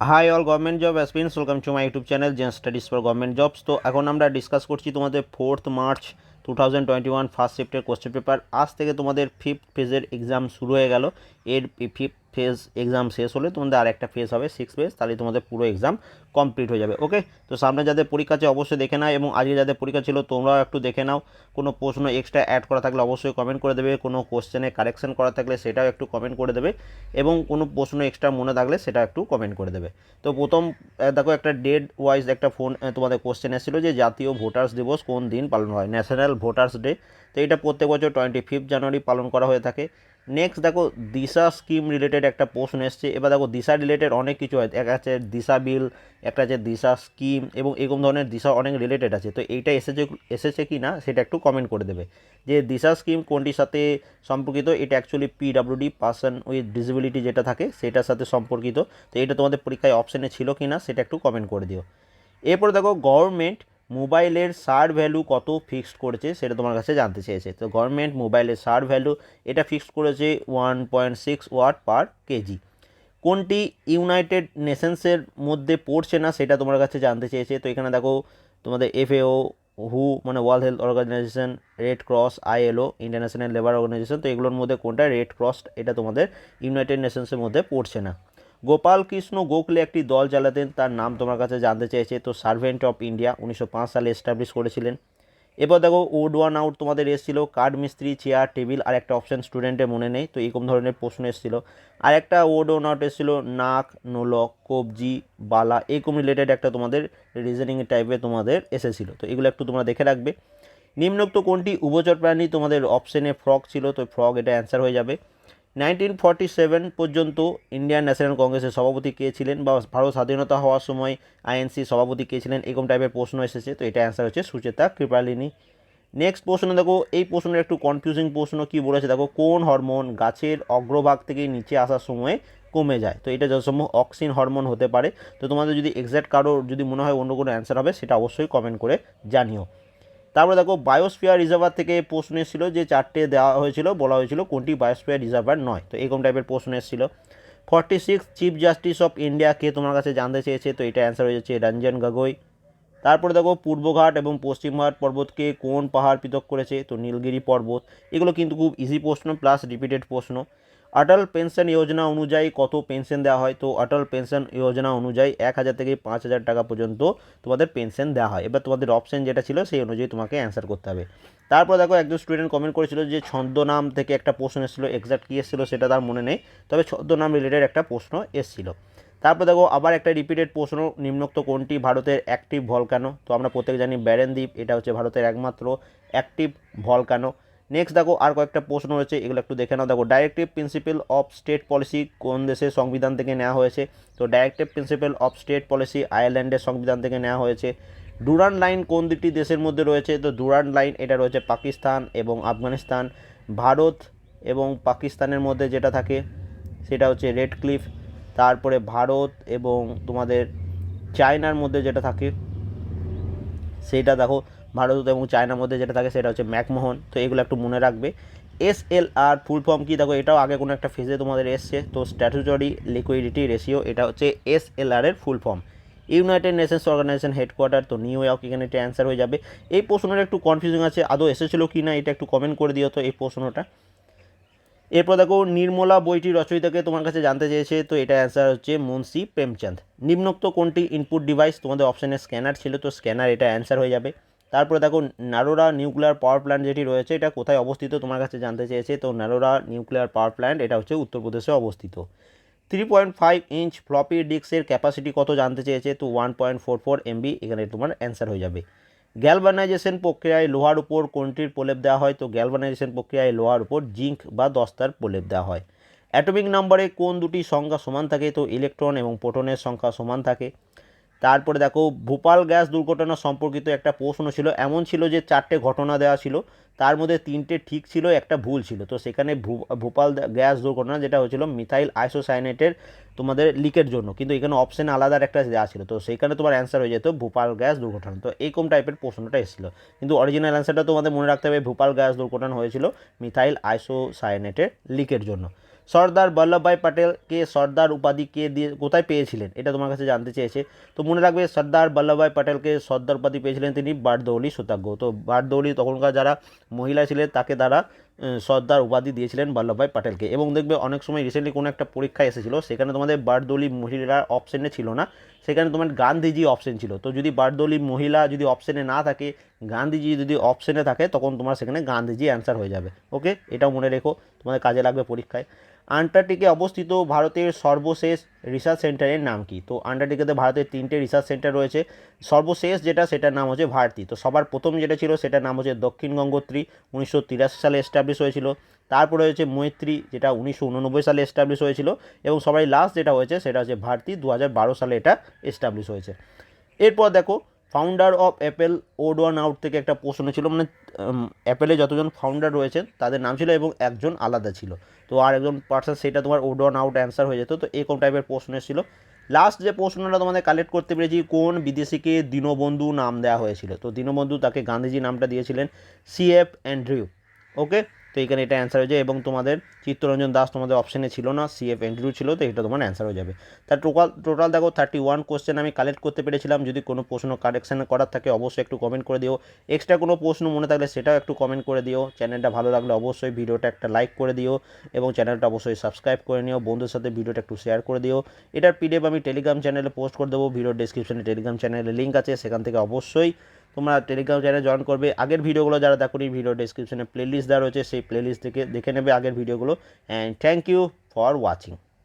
Hi all government job aspirants welcome to my YouTube channel Zen studies for government jobs তো এখন আমরা discuss করছি তোমাদের fourth March two thousand twenty one first শিফটের question paper আজ থেকে তোমাদের fifth ফেজের এক্সাম শুরু হয়ে গেল। এর ফিফথ ফেজ এক্সাম শেষ হলে তোমাদের আর একটা ফেজ হবে সিক্স ফেজ তাহলে তোমাদের পুরো এক্সাম কমপ্লিট হয়ে যাবে ওকে তো সামনে যাদের পরীক্ষা আছে অবশ্যই দেখে নাও এবং আজকে যাদের পরীক্ষা ছিল তোমরাও একটু দেখে নাও। কোনো প্রশ্ন এক্সট্রা অ্যাড করা থাকলে অবশ্যই কমেন্ট করে দেবে, কোনো কোশ্চেনে কারেকশন করা থাকলে সেটাও একটু কমেন্ট করে দেবে এবং কোনো প্রশ্ন এক্সট্রা মনে থাকলে সেটা একটু কমেন্ট করে দেবে। তো প্রথম দেখো একটা ডেট ওয়াইজ একটা ফোন তোমাদের কোশ্চেন এসেছিল যে জাতীয় ভোটার্স দিবস কোন দিন পালন হয়? ন্যাশনাল ভোটার্স ডে তো এটা প্রত্যেক বছর টোয়েন্টি ফিফথ জানুয়ারি পালন করা হয়ে থাকে। নেক্সট দেখো, দিশা স্কিম রিলেটেড একটা প্রশ্ন এসছে। এবার দেখো, দিশা রিলেটেড অনেক কিছু হয়। একটা আছে দিশা বিল একটা আছে দিশা স্কিম এবং এরকম ধরনের দিশা অনেক রিলেটেড আছে। তো এইটা এসেছে এসেছে কি না সেটা একটু কমেন্ট করে দেবে। যে দিশা স্কিম কোনটির সাথে সম্পর্কিত? এটা actually PWD person with disability যেটা থাকে, সেটার সাথে সম্পর্কিত। তো এটা তোমাদের পরীক্ষায় অপশানে ছিল কি না সেটা একটু কমেন্ট করে দিও। এরপর দেখো গভর্নমেন্ট মোবাইলের সার ভ্যালু কত ফিক্সড করেছে সেটা তোমার কাছে জানতে চেয়েছে। তো গভর্নমেন্ট মোবাইলের সার ভ্যালু এটা ফিক্সড করেছে one point six watt per KG. কোনটি ইউনাইটেড নেশনসের মধ্যে পড়ছে না সেটা তোমার কাছে জানতে চেয়েছে। তো এখানে দেখো তোমাদের এফএও, হু মানে world health organization red cross ILO international labour organization তো এগুলোর মধ্যে কোনটা রেড ক্রস এটা তোমাদের ইউনাইটেড নেশনসের মধ্যে পড়ছে না। গোপাল কৃষ্ণ গোখলে একটি দল চালাতেন তার নাম তোমার কাছে জানতে চেয়েছে। তো সার্ভেন্ট অফ ইন্ডিয়া উনিশশো পাঁচ সালে এস্টাবলিশ করেছিলেন। এবার দেখো, ওড ওয়ান আউট তোমাদের এসেছিল কাঠ মিস্ত্রি, চেয়ার, টেবিল আর একটা অপশন স্টুডেন্টের মনে নেই, তো এরকম ধরনের প্রশ্ন এসেছিল। আর একটা ওড ওয়ান আউট এসেছিল, নাক, নোলক, কবজি, বালা, এরকম রিলেটেড একটা তোমাদের রিজনিং টাইপের তোমাদের এসেছিল। তো এগুলো একটু তোমরা দেখে রাখবে। নিম্নোক্ত কোনটি উভচর প্রাণী তোমাদের অপশনে ফ্রক ছিল, তো ফ্রক এটা অ্যান্সার হয়ে যাবে। নাইনটিন ফর্টি সেভেন পর্যন্ত ইন্ডিয়ান ন্যাশনাল কংগ্রেসের সভাপতি কে ছিলেন বা ভারত স্বাধীনতা হওয়ার সময় আইএনসি সভাপতি কে ছিলেন, এরকম টাইপের প্রশ্ন এসেছে। তো এটা অ্যান্সার হচ্ছে সুচেতা কৃপালিনী। নেক্সট প্রশ্ন দেখো, এই প্রশ্নের একটু কনফিউজিং প্রশ্ন কি বলেছে? দেখো, কোন হরমোন গাছের অগ্রভাগ থেকে নিচে আসার সময় কমে যায়? তো এটা যথাসম্ভব অক্সিন হরমোন হতে পারে। তো তোমাদের যদি এক্স্যাক্ট কারও যদি মনে হয় অন্য কোনো অ্যান্সার হবে, সেটা অবশ্যই কমেন্ট করে জানিও। তারপরে দেখো বায়োস্ফিয়ার রিজার্ভার থেকে প্রশ্ন এসেছিল যে চারটে দেওয়া হয়েছিল, বলা হয়েছিল কোনটি বায়োস্ফিয়ার রিজার্ভার নয়। তো এরকম টাইপের প্রশ্ন এসেছিল। Forty six chief justice of India কে তোমার কাছে জানতে চেয়েছে, তো এটা অ্যান্সার হয়ে যাচ্ছে রঞ্জন গগৈ। তারপরে দেখো পূর্বঘাট এবং পশ্চিমঘাট পর্বতকে কোন পাহাড় পৃথক করেছে, তো নীলগিরি পর্বত। এগুলো কিন্তু খুব ইজি প্রশ্ন প্লাস রিপিটেড প্রশ্ন। অটল পেনশন যোজনা অনুযায়ী কত পেনশন দেওয়া হয়? তো অটল পেনশন যোজনা অনুযায়ী এক হাজার থেকে পাঁচ হাজার টাকা পর্যন্ত তোমাদের পেনশন দেওয়া হয়। এবার তোমাদের অপশন যেটা ছিল সেই অনুযায়ী তোমাকে অ্যান্সার করতে হবে। তারপর দেখো একজন স্টুডেন্ট কমেন্ট করেছিল যে ছদ্মনাম থেকে একটা প্রশ্ন এসেছিল এক্সাক্ট কী এসেছিল সেটা তার মনে নেই, তবে ছদ্মনাম রিলেটেড একটা প্রশ্ন এসেছিল। তারপর দেখো আবার একটা রিপিটেড প্রশ্ন, নিম্নোক্ত কোনটি ভারতের অ্যাক্টিভ ভলকানো তো আমরা প্রত্যেক জানি ব্যারেন দ্বীপ এটা হচ্ছে ভারতের একমাত্র অ্যাক্টিভ ভলকানো নেক্সট দেখো আর কয়েকটা প্রশ্ন রয়েছে, এগুলো একটু দেখে নাও। দেখো directive principle of state policy কোন দেশের সংবিধান থেকে নেওয়া হয়েছে? তো directive principle of state policy আয়ারল্যান্ডের সংবিধান থেকে নেওয়া হয়েছে। ডুরান লাইন কোন দুটি দেশের মধ্যে রয়েছে? তো ডুরান লাইন এটা রয়েছে পাকিস্তান এবং আফগানিস্তান। ভারত এবং পাকিস্তানের মধ্যে যেটা থাকে, সেটা হচ্ছে রেড ক্লিফ তারপরে ভারত এবং তোমাদের চায়নার মধ্যে যেটা থাকে সেইটা দেখো ভারত এবং চায়নার মধ্যে যেটা থাকে সেটা হচ্ছে ম্যাকমোহন। তো এগুলো একটু মনে রাখবে। এস এল আর ফুল ফর্ম কি? দেখো, এটাও আগে কোনো একটা ফেজে তোমাদের এসছে। তো স্ট্যাটুটরি লিকুইডিটি রেশিও এটা হচ্ছে এস এল আর এর full form united nations organization headquarter তো নিউ ইয়র্ক এখানে এটা অ্যান্সার হয়ে যাবে। এই প্রশ্নটা একটু কনফিউজিং আছে। আদৌ এসেছিল কি না, এটা একটু কমেন্ট করে দিও তো এই প্রশ্নটা। এরপর দেখো, নির্মলা বইটি রচয়িতাকে তোমার কাছে জানতে চেয়েছে। তো এটা অ্যান্সার হচ্ছে মুন্সি প্রেমচাঁদ। নিম্নোক্ত কোনটি ইনপুট ডিভাইস তোমাদের অপশানে স্ক্যানার ছিল, তো স্ক্যানার এটা অ্যান্সার হয়ে যাবে। তারপরে দেখো নারোরা নিউক্লিয়ার পাওয়ার প্ল্যান্ট যেটি রয়েছে, এটা কোথায় অবস্থিত তোমার কাছে জানতে চেয়েছে? তো নারোরা নিউক্লিয়ার পাওয়ার প্ল্যান্ট এটা হচ্ছে উত্তরপ্রদেশে অবস্থিত। Three point five inch floppy ডিস্কের ক্যাপাসিটি কত জানতে চেয়েছে? তো one point four four MB এখানে তোমার অ্যান্সার হয়ে যাবে। গ্যালভানাইজেশন প্রক্রিয়ায় লোহার উপর কোনটির প্রলেপ দেওয়া হয়? তো গ্যালভানাইজেশন প্রক্রিয়ায় লোহার উপর জিঙ্ক বা দস্তার প্রলেপ দেওয়া হয়। অ্যাটমিক নাম্বারে কোন দুটি সংখ্যা সমান থাকে? তো ইলেকট্রন এবং প্রোটনের সংখ্যা সমান থাকে। তারপরে দেখো, ভোপাল গ্যাস দুর্ঘটনা সম্পর্কিত একটা প্রশ্ন ছিল। এমন ছিল যে চারটে ঘটনা দেওয়া ছিল, তার মধ্যে তিনটে ঠিক ছিল, একটা ভুল ছিল। তো সেখানে ভোপাল গ্যাস দুর্ঘটনা যেটা হয়েছিল, মিথাইল আইসোসাইনেটের তোমাদের লিকের জন্য। কিন্তু এখানে অপশন আলাদা একটা দেওয়া ছিল। তো সেখানে তোমার অ্যান্সার হয়ে যেত, ভোপাল গ্যাস দুর্ঘটনা। তো এইরকম টাইপের প্রশ্নটা এসেছিল। কিন্তু অরিজিনাল অ্যান্সারটা তোমাদের মনে রাখতে হবে, ভোপাল গ্যাস দুর্ঘটনা হয়েছিল মিথাইল আইসোসাইনেটের লিকের জন্য। সর্দার বল্লভভাই প্যাটেলকে সর্দার উপাধি কে দিয়ে কোথায় পেয়েছিলেন? এটা তোমার কাছে জানতে চেয়েছে। তো মনে রাখবে, সর্দার বল্লভভাই প্যাটেলকে সর্দার উপাধি পেয়েছিলেন তিনি বারদৌলি সত্যাগ্য তো বারদৌলি তখনকার যারা মহিলা ছিলেন, তাকে তারা সর্দার উপাধি দিয়েছিলেন বল্লভভাই প্যাটেলকে এবং দেখবে, অনেক সময় রিসেন্টলি কোনো একটা পরীক্ষা এসেছিল, সেখানে তোমাদের বারদৌলি মহিলা অপশানে ছিল না। সেখানে তোমার গান্ধীজি অপশন ছিল। তো যদি বারদৌলি মহিলা যদি অপশানে না থাকে, গান্ধীজি যদি অপশানে থাকে, তখন তোমার সেখানে গান্ধীজি অ্যান্সার হয়ে যাবে। ওকে এটাও মনে রেখো, তোমাদের কাজে লাগবে পরীক্ষায়। আন্টার্কটিকে অবস্থিত ভারতের সর্বশেষ রিসার্চ সেন্টারের নাম কি? তো আন্টার্কটিকাতে ভারতের তিনটে রিসার্চ সেন্টার রয়েছে। সর্বশেষ যেটা, সেটার নাম হচ্ছে ভারতী। তো সবার প্রথম যেটা ছিল, সেটার নাম হচ্ছে দক্ষিণ গঙ্গোত্রী, উনিশশো তিরাশি সালে এস্টাবলিশ হয়েছিল। তারপরে হয়েছে মৈত্রী, যেটা উনিশশো উননব্বই সালে এস্টাবলিশ হয়েছিল। এবং সবাই লাস্ট যেটা হয়েছে, সেটা হচ্ছে ভারতী। দু হাজার বারো সালে এটা এস্টাবলিশ হয়েছে। এরপর দেখো founder of Apple odd one out থেকে একটা প্রশ্ন ছিল মানে অ্যাপেলে যতজন ফাউন্ডার রয়েছেন, তাদের নাম ছিল এবং একজন আলাদা ছিল। তো আর একজন পার্সন সেটা তোমার ওড ওয়ান আউট অ্যান্সার হয়ে যেত। তো এরকম টাইপের প্রশ্ন ছিল লাস্ট যে প্রশ্নটা তোমাদের কালেক্ট করতে পেরেছি, কোন বিদেশিকে দীনবন্ধু নাম দেওয়া হয়েছিল? তো দীনবন্ধু তাকে গান্ধীজি নামটা দিয়েছিলেন সি সিএফ অ্যান্ড্রিউ ওকে তো এখানে এটা অ্যান্সার হয়ে যায় এবং তোমাদের চিত্তরঞ্জন দাস তোমাদের অপশানে ছিল না সিএফ অ্যান্ড্রিউ ছিল, তো এটা তোমার অ্যান্সার হয়ে যাবে। তার টোটাল টোটাল দেখো থার্টি ওয়ান কোশ্চেন আমি কালেক্ট করতে পেরেছিলাম, যদি কোনো প্রশ্ন কারেকশান করার থাকে অবশ্যই একটু কমেন্ট করে দিও। এক্সট্রা কোনো প্রশ্ন মনে থাকলে সেটাও একটু কমেন্ট করে দিও। চ্যানেলটা ভালো লাগলে অবশ্যই ভিডিওটা একটা লাইক করে দিও এবং চ্যানেলটা অবশ্যই সাবস্ক্রাইব করে নিও। বন্ধুর সাথে ভিডিওটা একটু শেয়ার করে দিও। এটার পিডিএফ আমি টেলিগ্রাম চ্যানেলে পোস্ট করে দেবো। ভিডিও ডিসক্রিপশনে টেলিগ্রাম চ্যানেলের লিঙ্ক আছে, সেখান থেকে অবশ্যই তোমরা টেলিগ্রাম চ্যানেলে জয়েন করবে। আগের ভিডিওগুলো যারা দেখো ভিডিও ডিসক্রিপশনে প্লেলিস্ট দেওয়া রয়েছে, সেই প্লেলিস্ট থেকে দেখে নেবে আগের ভিডিওগুলো। And thank you for watching